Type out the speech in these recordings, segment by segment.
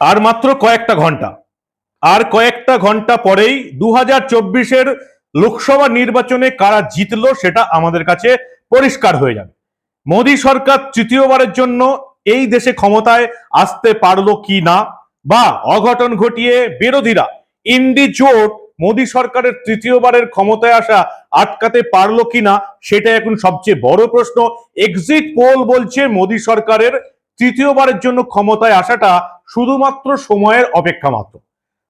আর মাত্র কয়েকটা ঘণ্টা। আর কয়েকটা ঘণ্টা পরেই দু হাজার চব্বিশের লোকসভা নির্বাচনে কারা জিতলো সেটা আমাদের কাছে পরিষ্কার হয়ে যাবে। মোদী সরকার তৃতীয়বারের জন্য এই দেশে ক্ষমতায় আসতে পারল কি না বা অঘটন ঘটিয়ে বিরোধীরা ইন্ডি জোট মোদী সরকারের তৃতীয়বারের ক্ষমতায় আসা আটকাতে পারল কিনা সেটা এখন সবচেয়ে বড় প্রশ্ন। এক্সিট পোল বলছে মোদী সরকারের তৃতীয়বারের জন্য ক্ষমতায় আসাটা শুধুমাত্র সময়ের অপেক্ষা মাত্র।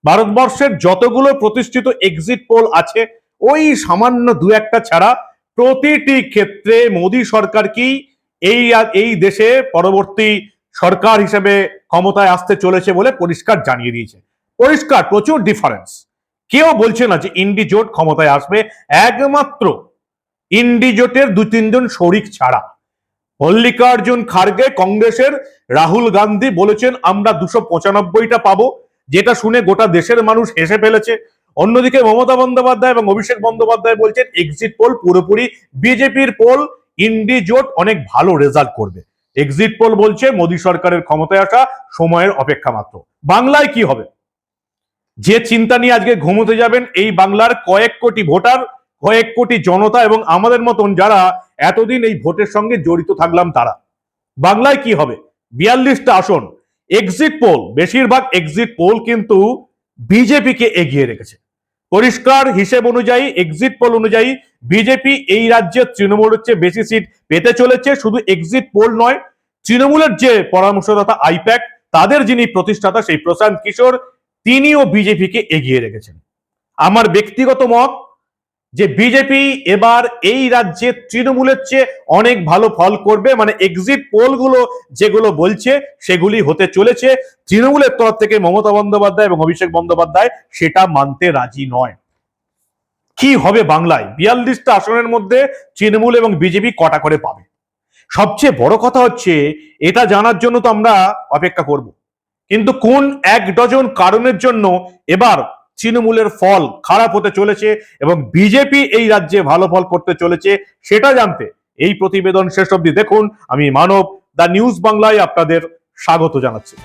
ভারতবর্ষের যতগুলো প্রতিষ্ঠিত এক্সিট পোল আছে, ওই সামান্য দু একটা ছাড়া প্রতিটি ক্ষেত্রে মোদী সরকারকেই এই এই দেশে পরবর্তী সরকার হিসেবে ক্ষমতায় আসতে চলেছে বলে পরিষ্কার জানিয়ে দিয়েছে। পরিষ্কার, প্রচুর ডিফারেন্স কেউ বলছে না যে ইন্ডি জোট ক্ষমতায় আসবে, একমাত্র ইন্ডি জোটের দু তিনজন শরিক ছাড়া। মল্লিকার্জুন খার্গে কংগ্রেসের রাহুল গান্ধী বলেছেন, আমরা দুশো পঁচানব্বইটা পাবো। যেটা শুনে গোটা দেশের মানুষ হেসে ফেলেছে। অন্যদিকে মমতা বন্দ্যোপাধ্যায় এবং অভিষেক বন্দ্যোপাধ্যায় বলছেন এক্সিট পোল পুরোপুরি বিজেপির পোল ইন্ডি জোট অনেক ভালো রেজাল্ট করবে। এক্সিট পোল বলছে, মোদী সরকারের ক্ষমতায় আসা সময়ের অপেক্ষা মাত্র। বাংলায় কি হবে? যে চিন্তা নিয়ে আজকে ঘুমোতে যাবেন, এই বাংলার কয়েক কোটি ভোটার কয়েক কোটি জনতা এবং আমাদের মতন যারা এতদিন এই ভোটের সঙ্গে জড়িত থাকলাম তারা। বাংলায় কি হবে? বিয়াল্লিশটা আসন। এক্সিট পোল বেশিরভাগ এক্সিট পোল কিন্তু বিজেপিকে এগিয়ে রেখেছে। পরিষ্কার হিসেব অনুযায়ী এক্সিট পোল অনুযায়ী বিজেপি এই রাজ্যে তৃণমূলের চেয়ে বেশি সিট পেতে চলেছে। শুধু এক্সিট পোল নয়, তৃণমূলের যে পরামর্শদাতা আইপ্যাক, তাদের যিনি প্রতিষ্ঠাতা সেই প্রশান্ত কিশোর, তিনিও বিজেপিকে এগিয়ে রেখেছেন। আমার ব্যক্তিগত মত যে বিজেপি এবার এই রাজ্যে তৃণমূলের চেয়ে অনেক ভালো ফল করবে মানে এক্সিট পোলগুলো যেগুলো বলছে সেগুলি হতে চলেছে। তৃণমূলের তরফ থেকে মমতা বন্দ্যোপাধ্যায় এবং অভিষেক বন্দ্যোপাধ্যায় সেটা মানতে রাজি নয়। কি হবে বাংলায়? বিয়াল্লিশটা আসনের মধ্যে তৃণমূল এবং বিজেপি কটা করে পাবে? সবচেয়ে বড় কথা হচ্ছে, এটা জানার জন্য তো আমরা অপেক্ষা করব। কিন্তু কোন এক ডজন কারণের জন্য এবার তৃণমূলের ফল খারাপ হতে চলেছে এবং বিজেপি এই রাজ্যে ভালো ফল করতে চলেছে, সেটা জানতে এই প্রতিবেদন শেষ অবধি দেখুন। আমি মানব, দ্য নিউজ বাংলায় আপনাদের স্বাগত জানাচ্ছি।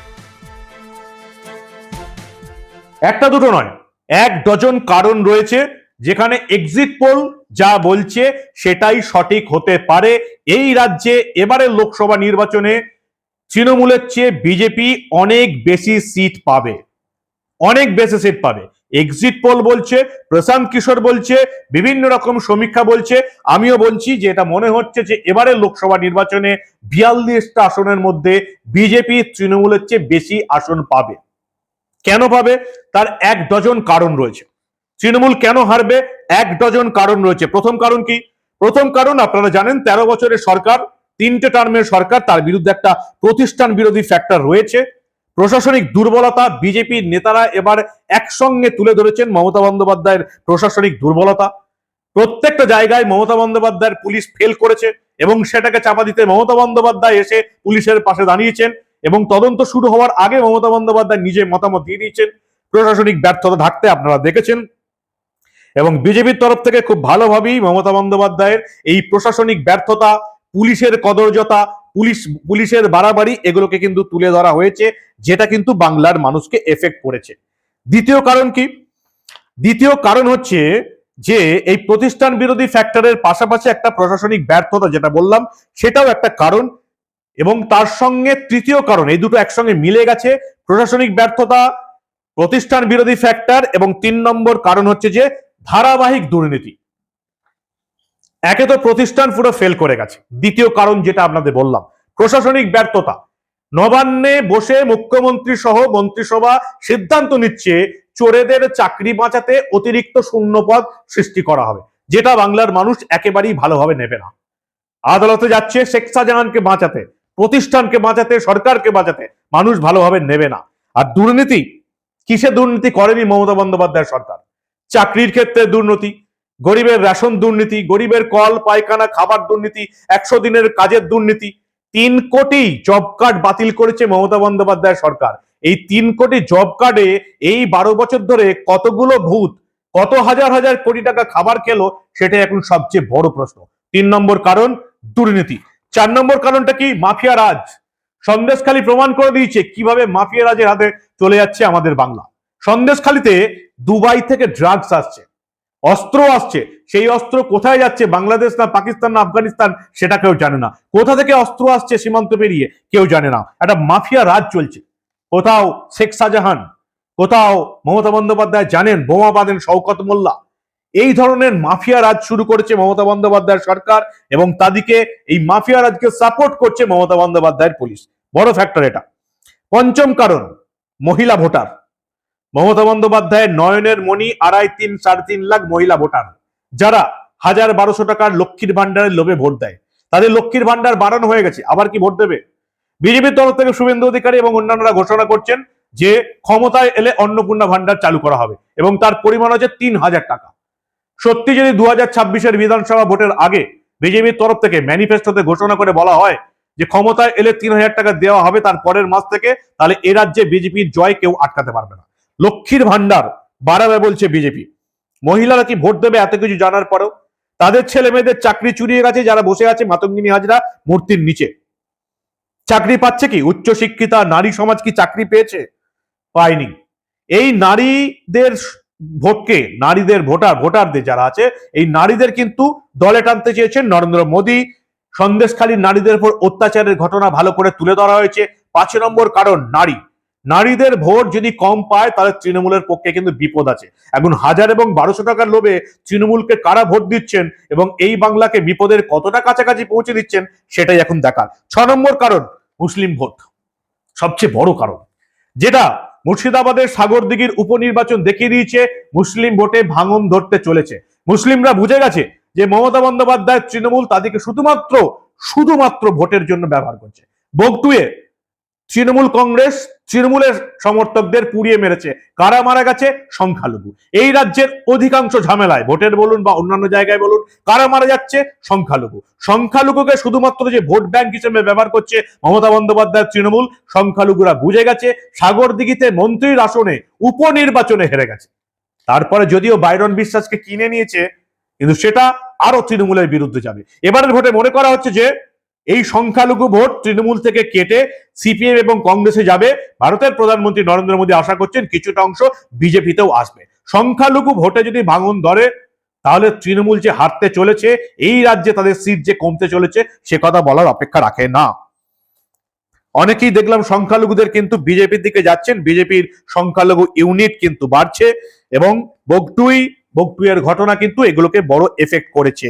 একটা দুটো নয়, এক ডজন কারণ রয়েছে, যেখানে এক্সিট পোল যা বলছে সেটাই সঠিক হতে পারে। এই রাজ্যে এবারের লোকসভা নির্বাচনে তৃণমূলের চেয়ে বিজেপি অনেক বেশি সিট পাবে, অনেক বেশি সিট পাবে। এক্সিট পোল বলছে, প্রশান্ত কিশোর বলছে, বিভিন্ন রকম সমীক্ষা বলছে। আমিও বলছি যে এটা মনে হচ্ছে যে এবারে লোকসভা নির্বাচনে বিয়াল্লিশটা আসনের মধ্যে বিজেপি তৃণমূলের চেয়ে বেশি আসন পাবে। কেন পাবে? তার এক ডজন কারণ রয়েছে। তৃণমূল কেন হারবে? এক ডজন কারণ রয়েছে। প্রথম কারণ কি? প্রথম কারণ আপনারা জানেন, তেরো বছরের সরকার, তিনটে টার্মের সরকার, তার বিরুদ্ধে একটা প্রতিষ্ঠান বিরোধী ফ্যাক্টর রয়েছে। প্রশাসনিক দুর্বলতা বিজেপির নেতারা এবার একসঙ্গে তুলে ধরেছেন মমতা বন্দ্যোপাধ্যায়ের প্রশাসনিক দুর্বলতা। প্রত্যেকটা জায়গায় মমতা বন্দ্যোপাধ্যায়ের পুলিশ ফেল করেছে এবং সেটাকে চাপা দিতে মমতা বন্দ্যোপাধ্যায় এসে পুলিশের পাশে দাঁড়িয়েছেন এবং তদন্ত শুরু হওয়ার আগে মমতা বন্দ্যোপাধ্যায় নিজে মতামত দিয়ে দিয়েছেন। প্রশাসনিক ব্যর্থতা ঢাকতে আপনারা দেখেছেন। এবং বিজেপির তরফ থেকে খুব ভালোভাবেই মমতা বন্দ্যোপাধ্যায়ের এই প্রশাসনিক ব্যর্থতা, পুলিশের কদর্যতা পুলিশ, পুলিশের বাড়াবাড়ি এগুলোকে কিন্তু তুলে ধরা হয়েছে, যেটা কিন্তু বাংলার মানুষকে এফেক্ট করেছে। দ্বিতীয় কারণ কি? দ্বিতীয় কারণ হচ্ছে যে, এই প্রতিষ্ঠান বিরোধী ফ্যাক্টরের পাশাপাশি একটা প্রশাসনিক ব্যর্থতা যেটা বললাম, সেটাও একটা কারণ। এবং তার সঙ্গে তৃতীয় কারণ, এই দুটো একসঙ্গে মিলে গেছে, প্রশাসনিক ব্যর্থতা, প্রতিষ্ঠান বিরোধী ফ্যাক্টর এবং তিন নম্বর কারণ হচ্ছে যে, ধারাবাহিক দুর্নীতি। একে তো প্রতিষ্ঠান পুরো ফেল করে গেছে। দ্বিতীয় কারণ যেটা আপনাদের বললাম, প্রশাসনিক ব্যর্থতা। নবান্নে বসে মুখ্যমন্ত্রী সহ মন্ত্রিসভা সিদ্ধান্ত নিচ্ছে চোরেদের চাকরি বাঁচাতে অতিরিক্ত শূন্যপদ সৃষ্টি করা হবে। যেটা বাংলার মানুষ একেবারেই ভালোভাবে নেবে না। আদালতে যাচ্ছে শেখ শাহজাহানকে বাঁচাতে, প্রতিষ্ঠানকে বাঁচাতে, সরকারকে বাঁচাতে। মানুষ ভালোভাবে নেবে না। আর দুর্নীতি, কিসে দুর্নীতি করেনি মমতা বন্দ্যোপাধ্যায় সরকার? চাকরির ক্ষেত্রে দুর্নীতি গরিবের রেশন দুর্নীতি, গরিবের কল, পায়খানা, খাবার দুর্নীতি, একশো দিনের কাজের দুর্নীতি, তিন কোটি জব কার্ড বাতিল করেছে মমতা বন্দ্যোপাধ্যায় সরকার। এই তিন কোটি জব কার্ডে এই বারো বছর ধরে কতগুলো ভূত, কত হাজার হাজার কোটি টাকা খাবার খেলো, সেটা এখন সবচেয়ে বড় প্রশ্ন। তিন নম্বর কারণ, দুর্নীতি। চার নম্বর কারণটা কি? মাফিয়া রাজ। সন্দেশখালী প্রমাণ করে দিয়েছে কীভাবে মাফিয়া রাজের হাতে চলে যাচ্ছে আমাদের বাংলা। সন্দেশখালীতে দুবাই থেকে ড্রাগস আসছে। অস্ত্র আসছে। সেই অস্ত্র কোথায় যাচ্ছে? বাংলাদেশ না পাকিস্তান না আফগানিস্তান, সেটা কেউ জানে না। কোথা থেকে অস্ত্র আসছে সীমান্ত পেরিয়ে, কেউ জানে না। একটা মাফিয়া রাজ চলছে। কোথাও শেখ শাহজাহান, কোথাও মমতা বন্দ্যোপাধ্যায় জানেন বোমা বাঁধেন শওকত মোল্লা? এই ধরনের মাফিয়া রাজ শুরু করেছে মমতা বন্দ্যোপাধ্যায়ের সরকার এবং তাদিকে এই মাফিয়া রাজকে সাপোর্ট করছে মমতা বন্দ্যোপাধ্যায়ের পুলিশ বড় ফ্যাক্টর এটা। পঞ্চম কারণ, মহিলা ভোটার। মমতা বন্দ্যোপাধ্যায়ের নয়নের মণি আড়াই তিন, সাড়ে তিন লাখ মহিলা ভোটার। যারা হাজার বারোশো টাকার লক্ষ্মীর ভান্ডারের লোভে ভোট দেয়। তাদের লক্ষ্মীর ভান্ডার বাড়ানো হয়ে গেছে, আবার কি ভোট দেবে? বিজেপির তরফ থেকে শুভেন্দু অধিকারী এবং অন্যান্যরা ঘোষণা করছেন যে ক্ষমতায় এলে অন্নপূর্ণা ভান্ডার চালু করা হবে এবং তার পরিমাণ হচ্ছে তিন হাজার টাকা। সত্যি যদি দু হাজার ছাব্বিশের বিধানসভা ভোটের আগে বিজেপির তরফ থেকে ম্যানিফেস্টোতে ঘোষণা করে বলা হয় যে ক্ষমতায় এলে তিন হাজার টাকা দেওয়া হবে তার পরের মাস থেকে, তাহলে এ রাজ্যে বিজেপির জয় কেউ আটকাতে পারবে না। লক্ষ্মীর ভান্ডার বাড়াবে বলছে বিজেপি মহিলারা কি ভোট দেবে এত কিছু জানার পরেও? তাদের ছেলে মেয়েদের চাকরি চুরিয়ে গেছে, যারা বসে আছে মাতঙ্গিনী হাজরা মূর্তির নিচে। চাকরি পাচ্ছে কি? উচ্চ উচ্চশিক্ষিতা নারী সমাজ কি চাকরি পেয়েছে? পায়নি। এই নারীদের ভোটকে নারীদের ভোটার, ভোটারদের যারা আছে, এই নারীদের কিন্তু দলে টানতে চেয়েছেন নরেন্দ্র মোদী। সন্দেশখালী নারীদের উপর অত্যাচারের ঘটনা ভালো করে তুলে ধরা হয়েছে। পাঁচ নম্বর কারণ, নারী। নারীদের ভোট যদি কম পায়, তাহলে তৃণমূলের পক্ষে কিন্তু বিপদ আছে। এখন হাজার এবং বারোশো টাকার লোভে তৃণমূলকে কারা ভোট দিচ্ছেন এবং এই বাংলাকে বিপদের কতটা কাছাকাছি পৌঁছে দিচ্ছেন, সেটাই এখন দেখার। ছ নম্বর কারণ, মুসলিম ভোট। সবচেয়ে বড় কারণ। যেটা মুর্শিদাবাদের সাগরদিঘির উপনির্বাচন দেখিয়ে দিয়েছে, মুসলিম ভোটে ভাঙন ধরতে চলেছে। মুসলিমরা বুঝে গেছে যে মমতা বন্দ্যোপাধ্যায়, তৃণমূল তাদেরকে শুধুমাত্র শুধুমাত্র ভোটের জন্য ব্যবহার করছে। বগটুয়ে তৃণমূল কংগ্রেস তৃণমূলের সমর্থকদের পুড়িয়ে মেরেছে। কারা মারা গেছে? সংখ্যালঘু। এই রাজ্যের অধিকাংশ ঝামেলায়, ভোটের বলুন বা অন্যান্য জায়গায় বলুন, কারা মারা যাচ্ছে? সংখ্যালঘু। সংখ্যালঘুকে শুধুমাত্র যে ভোট ব্যাংক হিসেবে ব্যবহার করছে মমতা বন্দ্যোপাধ্যায় তৃণমূল, সংখ্যালঘুরা বুঝে গেছে সাগর দিঘিতে মন্ত্রীর আসনে উপনির্বাচনে হেরে গেছে। তারপরে যদিও বাইরন বিশ্বাসকে কিনে নিয়েছে, কিন্তু সেটা আরও তৃণমূলের বিরুদ্ধে যাবে। এবারের ভোটে মনে করা হচ্ছে যে এই সংখ্যালঘু ভোট তৃণমূল থেকে কেটে সিপিএম এবং কংগ্রেসে যাবে। ভারতের প্রধানমন্ত্রী নরেন্দ্র মোদী আশা করছেন কিছুটা অংশ বিজেপিতেও আসবে। সংখ্যালঘু ভোটে যদি ভাঙন ধরে, তাহলে তৃণমূল যে হারতে চলেছে, এই রাজ্যে তাদের সিট যে কমতে চলেছে, সে কথা বলার অপেক্ষা রাখে না। অনেকেই দেখলাম সংখ্যালঘুদের কিন্তু বিজেপির দিকে যাচ্ছেন। বিজেপির সংখ্যালঘু ইউনিট কিন্তু বাড়ছে এবং বগটুই, বগটুইয়ের ঘটনা কিন্তু এগুলোকে বড় এফেক্ট করেছে।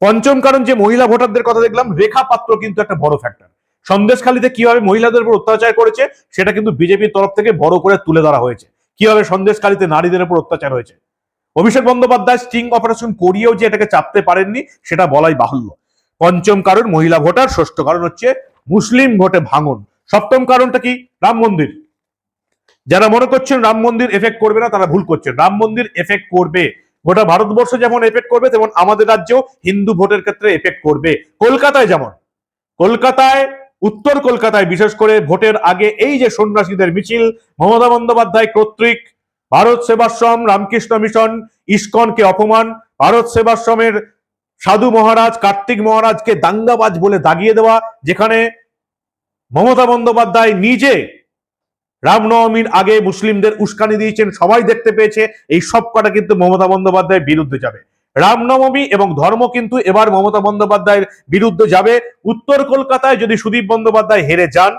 পঞ্চম কারণ যে মহিলা ভোটারদের কথা দেখলাম, রেখা পাত্র কিন্তু একটা বড় ফ্যাক্টর সন্দেশখালীতে কীভাবে মহিলাদের উপর অত্যাচার করেছে, সেটা কিন্তু বিজেপির তরফ থেকে বড় করে তুলে ধরা হয়েছে। কীভাবে সন্দেশখালীতে নারীদের উপর অত্যাচার হয়েছে? অভিষেক বন্দ্যোপাধ্যায় স্টিং অপারেশন করিয়েও যে এটাকে চাপতে পারেননি, সেটা বলাই বাহুল্য। পঞ্চম কারণ, মহিলা ভোটার। ষষ্ঠ কারণ হচ্ছে, মুসলিম ভোটে ভাঙন। সপ্তম কারণটা কি? রাম মন্দির। যারা মনে করছেন রাম মন্দির এফেক্ট করবে না, তারা ভুল করছেন। রাম মন্দির এফেক্ট করবে। গোটা ভারতবর্ষ যেমন এফেক্ট করবে, তেমন আমাদের রাজ্যেও হিন্দু ভোটের ক্ষেত্রে এফেক্ট করবে। কলকাতায় যেমন, কলকাতায়, উত্তর কলকাতায় বিশেষ করে ভোটের আগে এই যে সন্ন্যাসীদের মিছিল, মমতা বন্দ্যোপাধ্যায় কর্তৃক ভারত সেবাশ্রম, রামকৃষ্ণ মিশন, ইস্কনকে অপমান, ভারত সেবাশ্রমের সাধু মহারাজ, কার্তিক মহারাজকে দাঙ্গাবাজ বলে দাগিয়ে দেওয়া, যেখানে মমতা বন্দ্যোপাধ্যায় নিজে রামনবমীর আগে মুসলিমদের উস্কানি দিয়েছেন, সবাই দেখতে পেয়েছে, এই সব কটা কিন্তু মমতা বন্দ্যোপাধ্যায়ের বিরুদ্ধে যাবে। রামনবমী এবং ধর্ম কিন্তু এবার মমতা বন্দ্যোপাধ্যায়ের বিরুদ্ধে যাবে। উত্তর কলকাতায় যদি সুদীপ বন্দ্যোপাধ্যায় হেরে যান,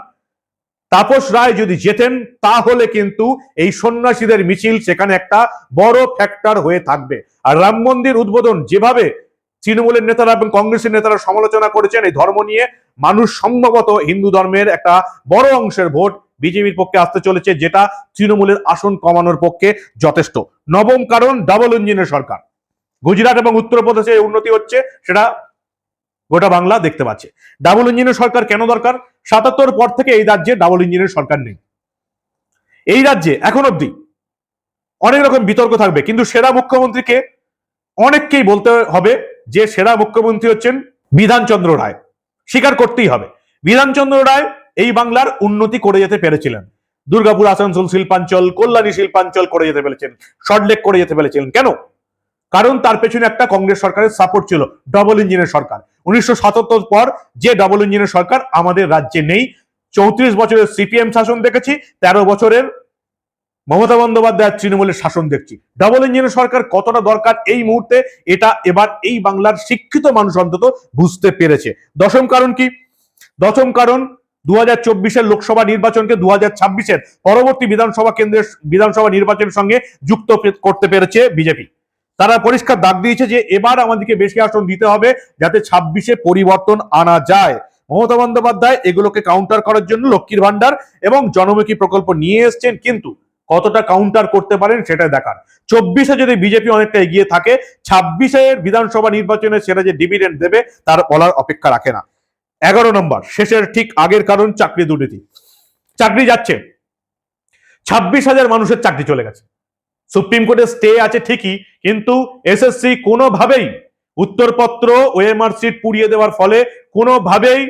তাপস রায় যদি জেতেন, তাহলে কিন্তু এই সন্ন্যাসীদের মিছিল সেখানে একটা বড় ফ্যাক্টর হয়ে থাকবে। আর রাম মন্দির উদ্বোধন যেভাবে তৃণমূলের নেতারা এবং কংগ্রেসের নেতারা সমালোচনা করেছেন, এই ধর্ম নিয়ে মানুষ সম্ভবত হিন্দু ধর্মের একটা বড় অংশের ভোট বিজেপির পক্ষে আসতে চলেছে, যেটা তৃণমূলের আসন কমানোর পক্ষে যথেষ্ট। নবম কারণ ডাবল ইঞ্জিনের সরকার। গুজরাট এবং উত্তরপ্রদেশে উন্নতি হচ্ছে, সেটা গোটা বাংলা দেখতে পাচ্ছে। ডাবল ইঞ্জিনের সরকার কেন দরকার? সাতাত্তর পর থেকে এই রাজ্যে ডাবল ইঞ্জিনের সরকার নেই। এই রাজ্যে এখন অব্দি অনেক রকম বিতর্ক থাকবে, কিন্তু সেরা মুখ্যমন্ত্রীকে অনেককেই বলতে হবে যে, সেরা মুখ্যমন্ত্রী হচ্ছেন বিধানচন্দ্র রায়। স্বীকার করতেই হবে। বিধানচন্দ্র রায় এই বাংলার উন্নতি করে যেতে পেরেছিলেন। দুর্গাপুর, আসানসোল, শিল্পাঞ্চল, কল্যাণী, শিল্পাঞ্চল করে যেতে পেরেছেন। সল্টলেক করে যেতে পেরেছিলেন। কেন? কারণ তার পেছনে একটা কংগ্রেস সরকারের সাপোর্ট ছিল ডবল ইঞ্জিনের সরকার। উনিশশো সাতাত্তর পর যে ডবল ইঞ্জিনের সরকার আমাদের রাজ্যে নেই। চৌত্রিশ বছরের সিপিএম শাসন দেখেছি, তেরো বছরের মমতা বন্দ্যোপাধ্যায়ের তৃণমূলের শাসন দেখছি। ডবল ইঞ্জিনের সরকার কতটা দরকার এই মুহূর্তে, এটা এবার এই বাংলার শিক্ষিত মানুষ অন্তত বুঝতে পেরেছে। দশম কারণ কি? দশম কারণ দু হাজার লোকসভা নির্বাচনকে দু হাজার পরবর্তী বিধানসভা কেন্দ্রের বিধানসভা নির্বাচনের সঙ্গে যুক্ত করতে পেরেছে বিজেপি। তারা পরিষ্কার দাগ দিয়েছে যে এবার আমাদেরকে বেশি আসন দিতে হবে যাতে ছাব্বিশে পরিবর্তন আনা যায়। মমতা বন্দ্যোপাধ্যায় এগুলোকে কাউন্টার করার জন্য লক্ষ্মীর ভান্ডার এবং জনমুখী প্রকল্প নিয়ে এসছেন, কিন্তু কতটা কাউন্টার করতে পারেন সেটা দেখার। চব্বিশে যদি বিজেপি অনেকটা এগিয়ে থাকে, ছাব্বিশের বিধানসভা নির্বাচনে সেটা যে ডিভিডেন্ড দেবে, তার বলার অপেক্ষা রাখে না। এগারো নম্বর, শেষের ঠিক আগের কারণ, চাকরি দুর্নীতি। চাকরি যাচ্ছে। ছাব্বিশ হাজার মানুষের চাকরি চলে গেছে। সুপ্রিম কোর্টে স্টে আছে ঠিকই, কিন্তু এসএসসি কোনোভাবেই উত্তরপত্র ওএমআর সিট পুড়িয়ে দেওয়ার ফলে কোনোভাবেই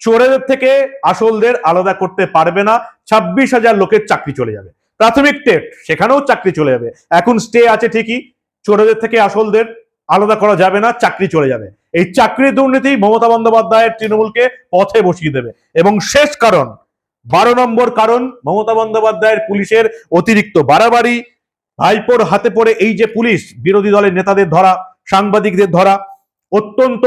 চোরেদের থেকে আসলদের আলাদা করতে পারবে না। ছাব্বিশ হাজার লোকের চাকরি চলে যাবে। প্রাথমিক টেট, সেখানেও চাকরি চলে যাবে। এখন স্টে আছে ঠিকই, চোরেদের থেকে আসলদের আলাদা করা যাবে না, চাকরি চলে যাবে। এই চাকরি দুর্নীতি মমতা বন্দ্যোপাধ্যায়ের তৃণমূলকে পথে বসিয়ে দেবে। এবং শেষ কারণ, বারো নম্বর কারণ, মমতা বন্দ্যোপাধ্যায়ের পুলিশের অতিরিক্ত বাড়াবাড়ি, ভাইপোর হাতে পড়ে এই যে পুলিশ, বিরোধী দলের নেতাদের ধরা, সাংবাদিকদের ধরা, অত্যন্ত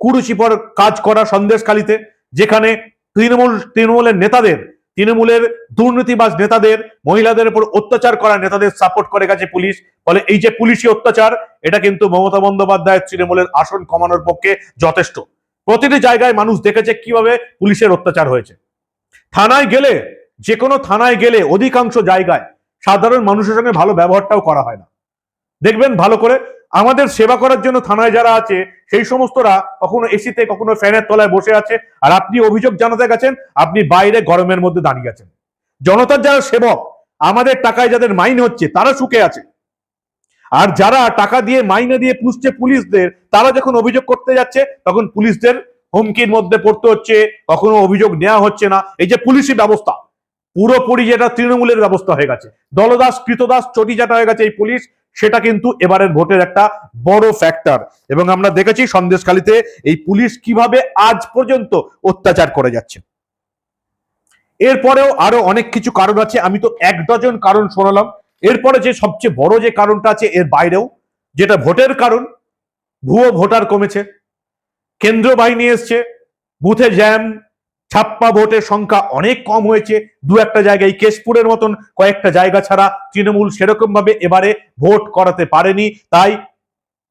কুরুচিপর কাজ করা সন্দেশখালিতে, যেখানে তৃণমূল, তৃণমূলের নেতাদের তৃণমূলের দুর্নীতিবাজ নেতাদের, মহিলাদের উপর অত্যাচার করা নেতাদের সাপোর্ট করে গেছে পুলিশ। ফলে এই যে পুলিশি অত্যাচার, এটা কিন্তু মমতা বন্দ্যোপাধ্যায়ের তৃণমূলের আসন কমানোর পক্ষে যথেষ্ট। প্রতিটি জায়গায় মানুষ দেখেছে কীভাবে পুলিশের অত্যাচার হয়েছে। থানায় গেলে যে কোনো থানায় গেলে অধিকাংশ জায়গায় সাধারণ মানুষের সঙ্গে ভালো ব্যবহারটাও করা হয় না। দেখবেন ভালো করে। আমাদের সেবা করার জন্য থানায় যারা আছে, সেই সমস্তরা কখনো এসিতে, কখনো ফ্যানের তলায় বসে আছে। আর আপনি অভিযোগ জানাতে গেছেন, আপনি বাইরে গরমের মধ্যে দাঁড়িয়ে আছেন। জনতার যারা সেবক, আমাদের টাকায় যাদের মাইন হচ্ছে, তারা সুখে আছে। আর যারা টাকা দিয়ে মাইনে দিয়ে পুষছে পুলিশদের, তারা যখন অভিযোগ করতে যাচ্ছে, তখন পুলিশদের হুমকির মধ্যে পড়তে হচ্ছে, কখনো অভিযোগ নেওয়া হচ্ছে না। এই যে পুলিশি ব্যবস্থা, পুরোপুরি যেটা তৃণমূলের ব্যবস্থা হয়ে গেছে। দলদাস, কৃতদাস চটিজাটা হয়ে গেছে এই পুলিশ। সেটা কিন্তু এবারের ভোটের একটা বড় ফ্যাক্টর এবং আমরা দেখেছি সন্দেশখালিতে এই পুলিশ কীভাবে আজ পর্যন্ত অত্যাচার করে যাচ্ছে। এরপরেও আরও অনেক কিছু কারণ আছে, আমি তো এক ডজন কারণ শোনালাম। এরপরে যে সবচেয়ে বড় যে কারণটা আছে এর বাইরেও, যেটা ভোটের কারণ, ভুয়ো ভোটার কমেছে কেন্দ্র বাহিনী এসছে, বুথে জ্যাম ছাপ্পা ভোটের সংখ্যা অনেক কম হয়েছে। দু একটা জায়গায় কেশপুরের মতন কয়েকটা জায়গা ছাড়া তৃণমূল সেরকম ভাবে এবারে ভোট করাতে পারেনি। তাই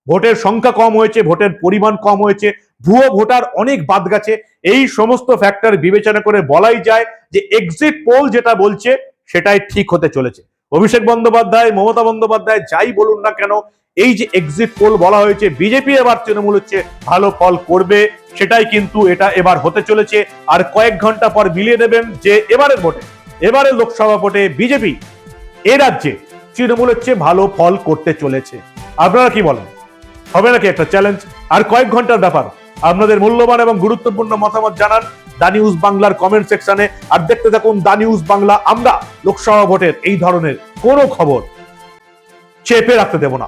ভোটের সংখ্যা কম হয়েছে, ভোটের পরিমাণ কম হয়েছে। ভুয়ো ভোটার অনেক বাদ গেছে। এই সমস্ত ফ্যাক্টর বিবেচনা করে বলাই যায় যে এক্সিট পোল যেটা বলছে, সেটাই ঠিক হতে চলেছে। অভিষেক বন্দ্যোপাধ্যায়, মমতা বন্দ্যোপাধ্যায় যাই বলুন না কেন এই যে এক্সিট পোল বলা হয়েছে বিজেপি এবার তৃণমূল হচ্ছে ভালো ফল করবে, সেটাই কিন্তু এটা এবার হতে চলেছে। আর কয়েক ঘণ্টা পর মিলিয়ে দেবেন যে এবারের ভোটে, এবারের লোকসভা ভোটে বিজেপি এ রাজ্যে তৃণমূলের চেয়ে ভালো ফল করতে চলেছে। আপনারা কি বলেন? হবে নাকি একটা চ্যালেঞ্জ আর কয়েক ঘণ্টার ব্যাপার, আপনাদের মূল্যবান এবং গুরুত্বপূর্ণ মতামত জানান দা নিউজ বাংলার কমেন্ট সেকশনে আর দেখতে থাকুন দা নিউজ বাংলা, আমরা লোকসভা ভোটের এই ধরনের কোনো খবর চেপে রাখতে দেব না।